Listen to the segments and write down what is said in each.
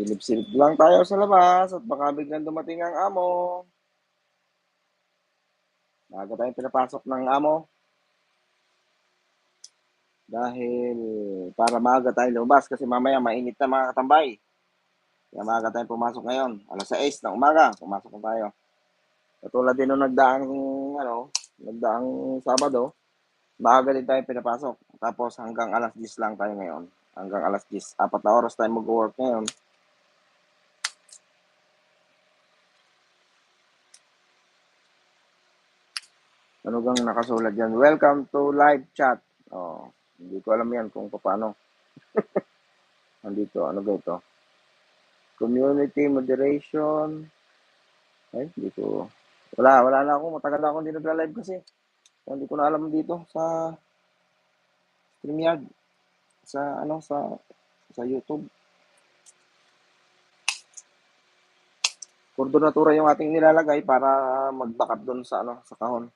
Silip-silip lang tayo sa labas at baka biglang dumating ang amo. Maaga tayong pinapasok ng amo. Dahil para maaga tayong lumabas kasi mamaya mainit na mga katambay. Kaya maaga tayong pumasok ngayon. Alas 6 ng umaga, pumasok na tayo. Katulad din nung nagdaang, ano, nagdaang Sabado, maaga din tayo pinapasok. Tapos hanggang alas 10 lang tayo ngayon. Hanggang alas 10. Apat na oras tayo mag-work ngayon. Ano gang nakasulat dyan? Welcome to live chat. Oh, hindi ko alam yan kung paano. Nandito, ano ba ito? Community moderation. Ay, hindi ko. Wala, wala na ako. Matagal na ako hindi nagla-live kasi. Hindi ko na alam dito sa StreamYard. Sa, ano, sa, sa YouTube. Koordinatura yung ating nilalagay para mag-backup doon sa, ano, sa kahon.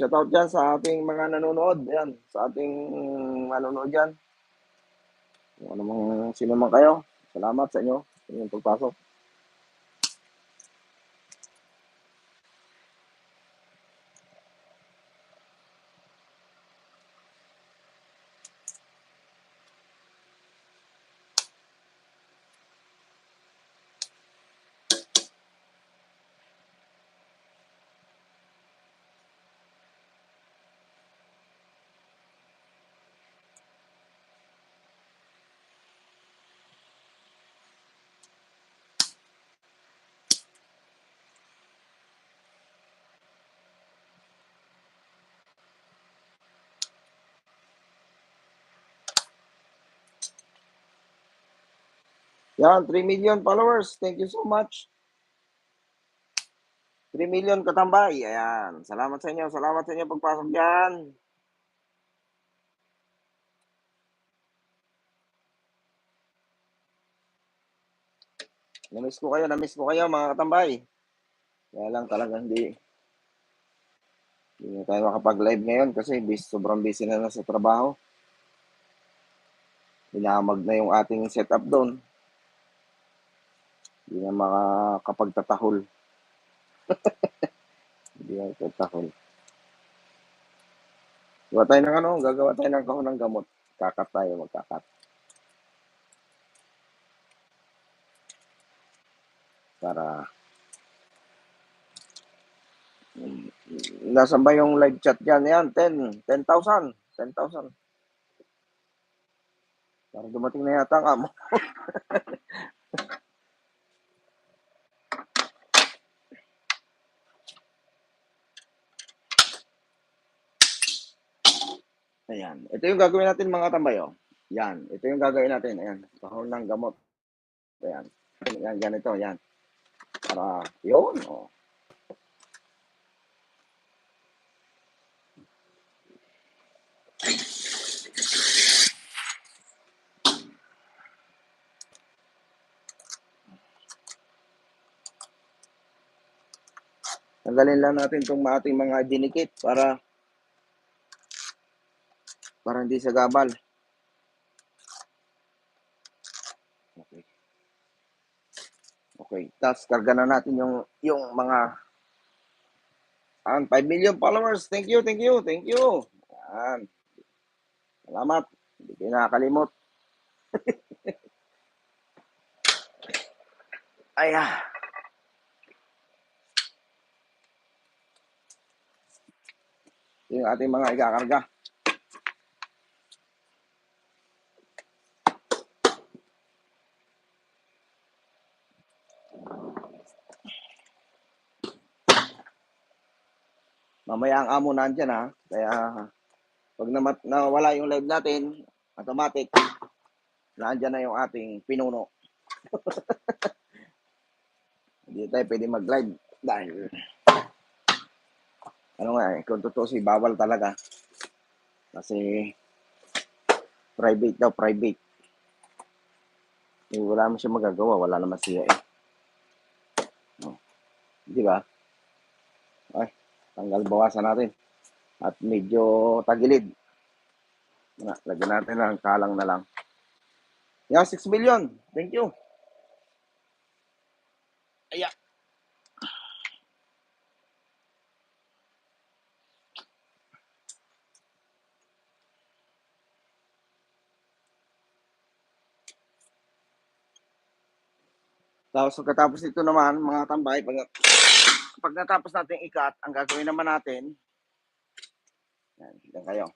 Shoutout dyan sa ating mga nanonood. Ayan, sa ating nanonood dyan. Kung ano mang, sino man kayo. Salamat sa inyo. Inyong pagpasok. Yan, 3 million followers. Thank you so much. 3 million katambay. Ayan. Salamat sa inyo. Salamat sa inyo pagpasok dyan. Namiss ko kayo, namiss ko kayo mga katambay. Kaya lang talaga hindi hindi na tayo makapag-live ngayon kasi bis, sobrang busy na na sa trabaho. Binamag na yung ating setup doon. Hindi na makakapagtatahol. Hindi na tatahol. Gawa tayo ng ano, gagawa tayo ng kahon ng gamot. Kakat tayo, magkakat. Para Nasaan ba yung live chat dyan? Yan, 10. 10,000. 10,000. Para dumating na yata ang amo. Ayan. Ito yung gagawin natin mga tambayo. Yan. Ito yung gagawin natin. Ayan. Kahon ng gamot. Ayan. Yan, ganito. Yan. Para, yun. Oh. Tanggalin lang natin itong ating mga dinikit para para hindi sa gabal. Okay. Okay, tapos karga na natin yung yung mga an 5 million followers. Thank you, thank you, thank you. Yan. Salamat. Hindi kayo nakakalimot. Ay, ah. Yung ating mga ikakarga. Mamaya ang amo nandyan ha. Kaya pag namat, nawala yung live natin, automatic, nandyan na yung ating pinuno. Hindi tayo pwede mag-live dahil ano nga eh, kung totoo si bawal talaga. Kasi private daw, private. Eh, wala naman siya magagawa, wala naman siya eh. No. Di ba? Ay, tanggal bawasan natin. At medyo tagilid. Na, lagyan natin ng kalang na lang. Yeah, 6 million. Thank you. Aya. Tapos pagkatapos nito naman, mga tambay, pag, pag natapos natin ikat, ang gagawin naman natin, yan, yan kayo.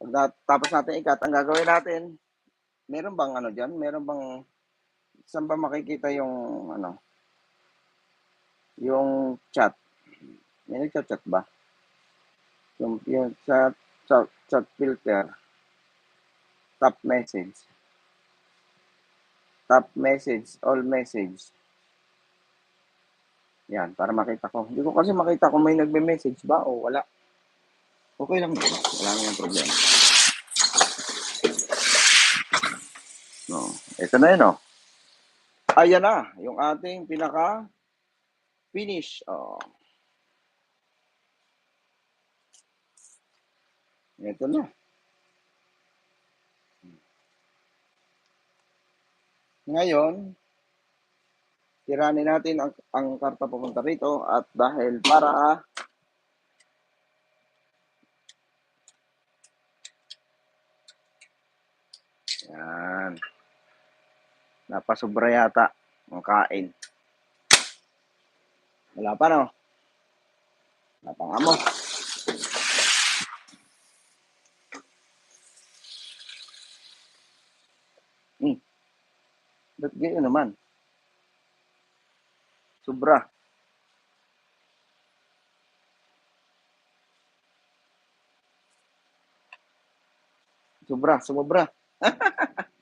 Pag natapos natin ikat, ang gagawin natin, meron bang ano dyan? Meron bang, saan ba makikita yung, ano, yung chat? May nagchat-chat ba? Yung, yung chat, chat, chat filter, top message, top message, all message. Yan, para makita ko. Hindi ko kasi makita kung may nagme-message ba o wala. Okay lang ba? Wala nang problema. No, ito na yun, oh. Ayan na, yung ating pinaka finish. Oh. Ito na. Ngayon, tiranin natin ang, ang karta papunta rito at dahil para yan. Napasobra yata ang kain. Wala pa no? Wala pang amo hmm. Ba't gayon naman sobra sobra sumobra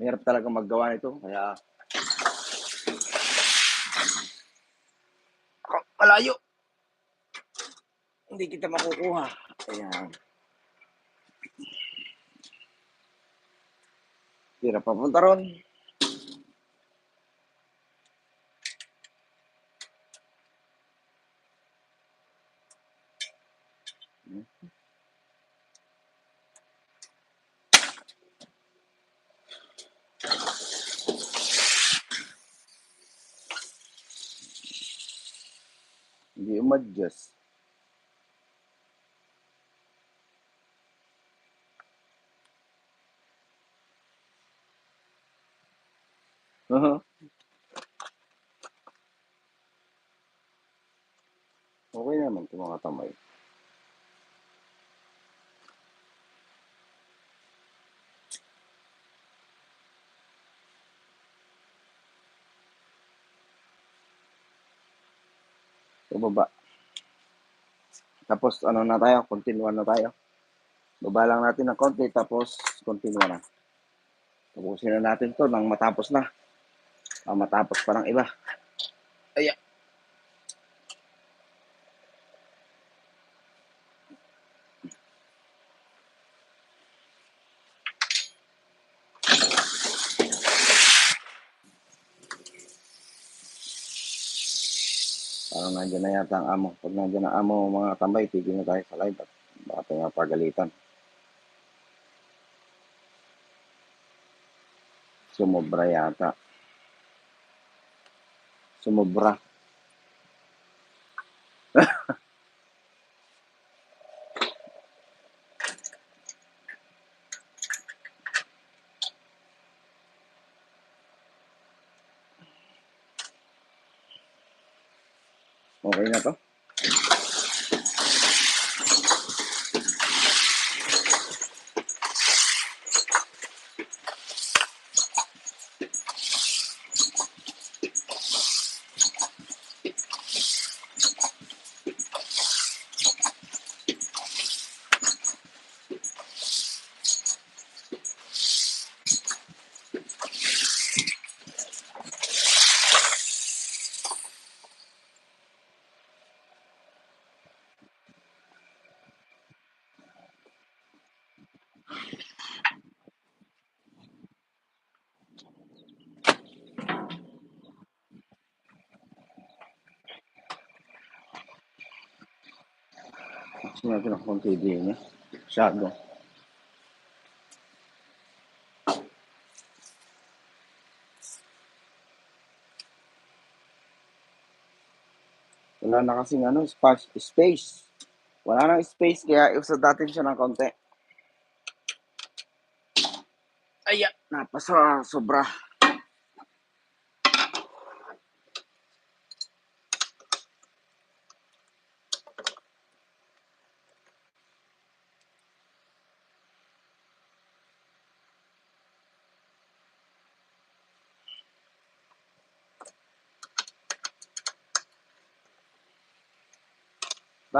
Mahirap talaga maggawa nito. Kaya, Ako, malayo. Hindi kita makukuha. Ayan. Hirap papunta ron. Hindi umadjust. Aha. Okay naman ito mga tamay. Sa baba. Tapos ano na tayo, continue na tayo. Baba lang natin ng konti tapos continue na. Tapusin na natin to nang matapos na. Ah, matapos pa ng iba. Aya. Parang nandiyan na yata ang amo. Pag nandiyan ang amo, mga tambay, tigil na tayo sa live at baka tayo mapagalitan. Sumobra yata. Sumobra. Okay na to? Kasi natin ang konti din eh. Masyado. Wala na kasing ano, space. space. Wala nang space, kaya usad natin siya ng konti. Ayan, napasa sobra.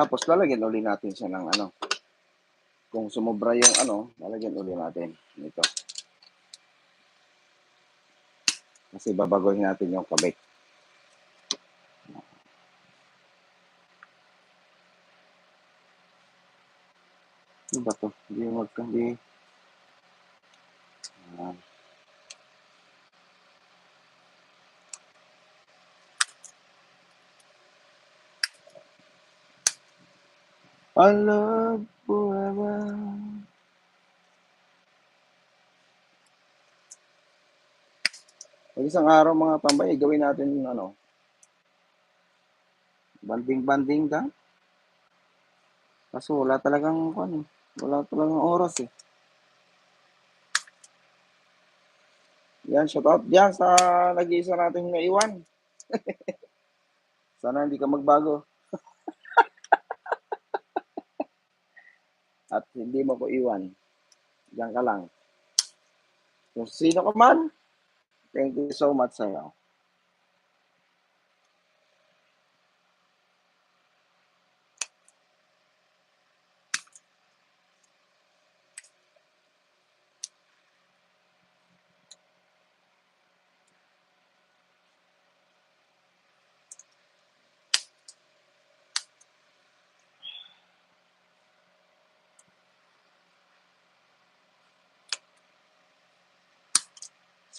Tapos lalagyan uli natin siya ng ano. Kung sumobra yung ano, lalagyan uli natin nito. Kasi babagoyin natin yung kabit. Ano ba to? Hindi magka, hindi. Ah. I love forever. Pag isang araw mga tambay, gawin natin ano, banding-banding ka. Kaso wala talagang ano, wala talagang oras eh. Yan, shout out dyan sa nag-iisa natin naiwan. Sana hindi ka magbago. At hindi mo ko iwan. Diyan ka lang. Kung sino ka man, thank you so much sa'yo.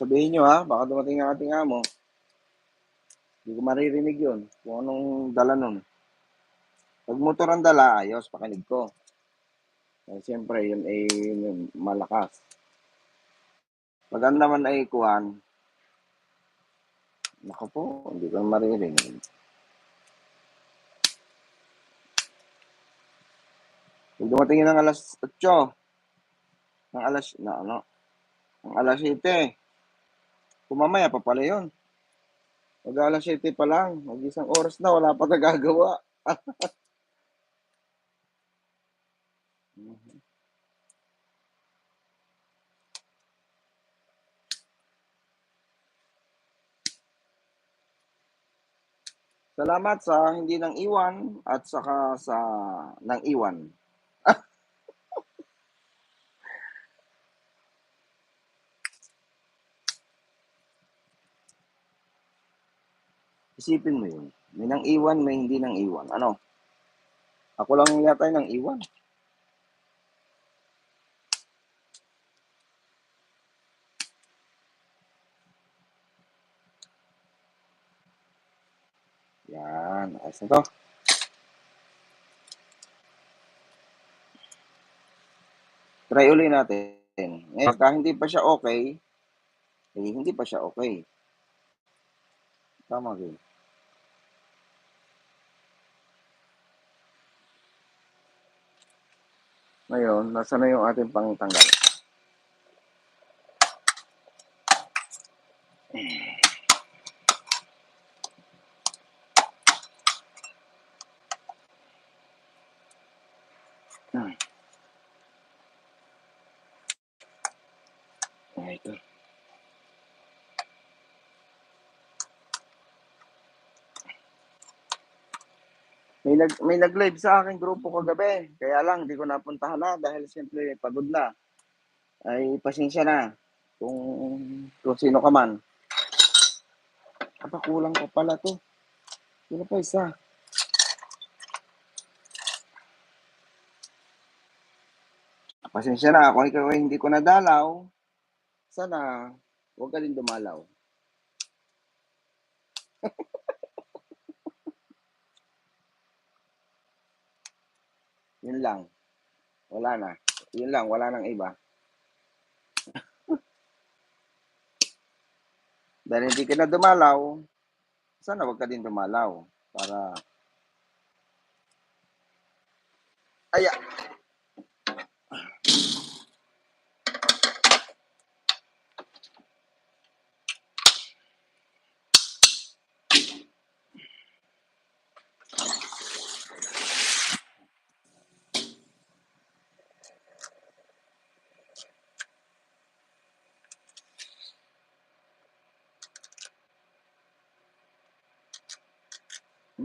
Sabihin nyo ha, baka dumating ang ating amo. Hindi ko maririnig yun. Kung anong dala nun. Pag motor ang dala, ayos, pakinig ko. Eh, siyempre, yun ay yun, malakas. Pag ang naman ay kuhan, naku po, hindi ko maririnig. Pag dumating ng alas 8, ng alas, na ano, ng alas 7, kumamaya pa pala yun. Mag alas 7 pa lang, mag isang oras na, wala pa nagagawa. Salamat sa hindi nang iwan at saka sa nang iwan. Isipin mo yun. May nang iwan, may hindi nang iwan. Ano? Ako lang yata yung nang iwan. Yan. Ayos na to. Try uli natin. Ngayon, pagka hindi pa siya okay, eh, hindi pa siya okay. Tama din. Ngayon, nasa na yung ating pangtanggal? Hmm. Ah, ito. May nag may nag-live sa aking grupo kagabi. Kaya lang di ko napuntahan na dahil siyempre pagod na. Ay pasensya na kung kung sino ka man. Aba kulang pa pala to. Sino pa isa? Pasensya na kung ikaw ay hindi ko nadalaw. Sana huwag ka din dumalaw. Yun lang. Wala na. Yun lang, wala nang iba. Dahil hindi ka na dumalaw, sana wag ka din dumalaw. Para... Aya!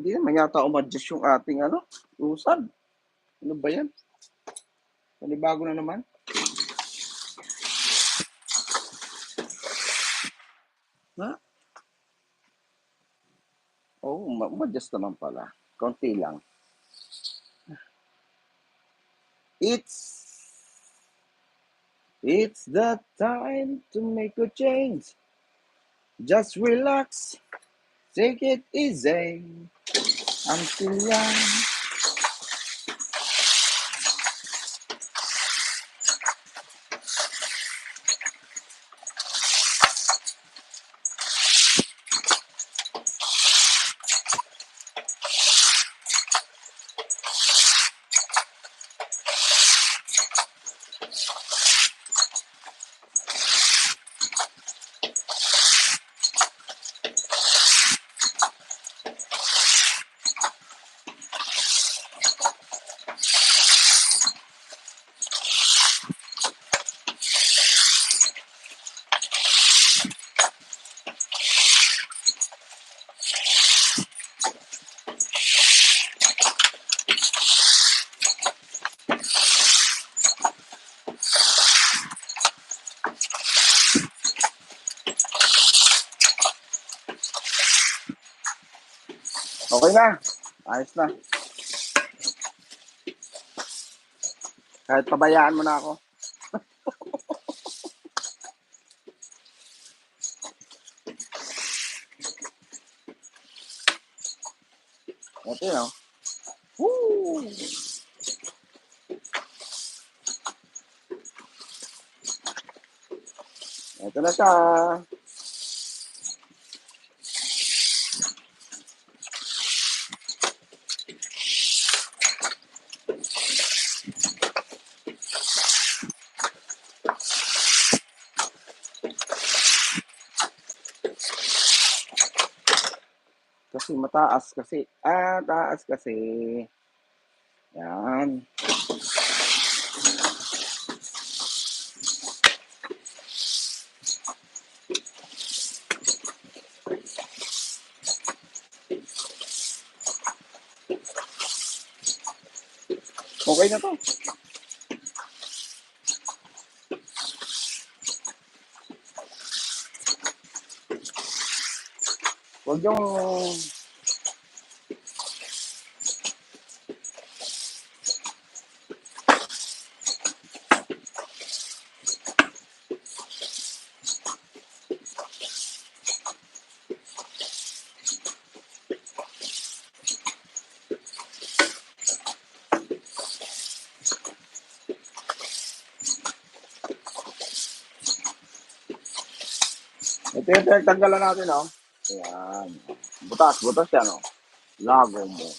Hindi naman yata umadjust yung ating ano, usad. Ano ba yan? Panibago na naman. Ha? Oh, umadjust naman pala. Konti lang. It's It's the time to make a change. Just relax. Take it easy. I'm still young. Na. Ayos na. Kahit pabayaan mo na ako. Ito yun, oh. Woo! Ito na siya. Mataas kasi. Ah, taas kasi. Yan. Okay na to. Huwag yung Ito yung pinagtanggalan natin, oh. Ayan. Butas, butas yan, oh. Lago mo.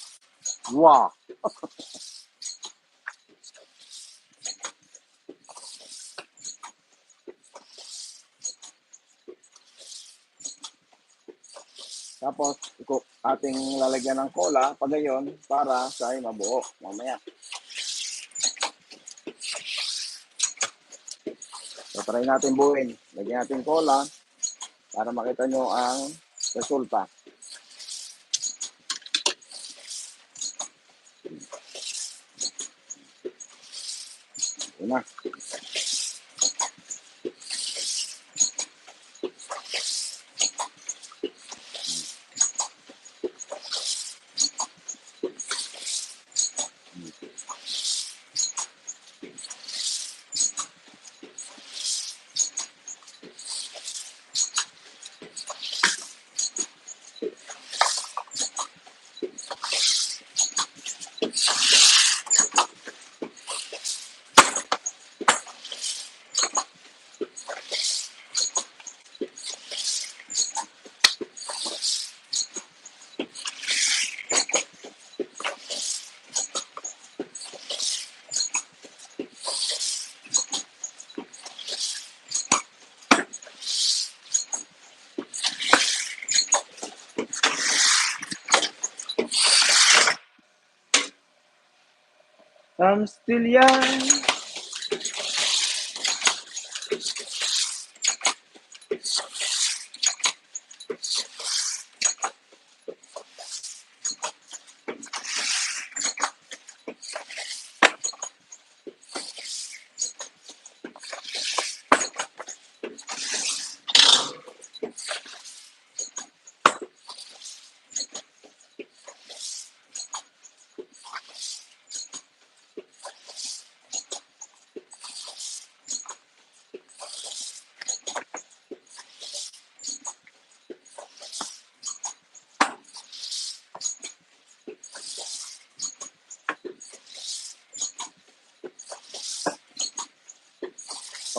Wow. Tapos, ating lalagyan ng cola, pagayon, para sa ay mabuo. Mamaya. So, try natin buuin. Lagyan natin cola para makita nyo ang resulta. Yun na. I'm still young.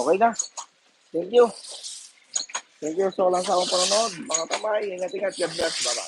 Okay na. Thank you. Thank you so lang sa akong panonood. Mga tamay, ingat-ingat. God bless. Bye-bye.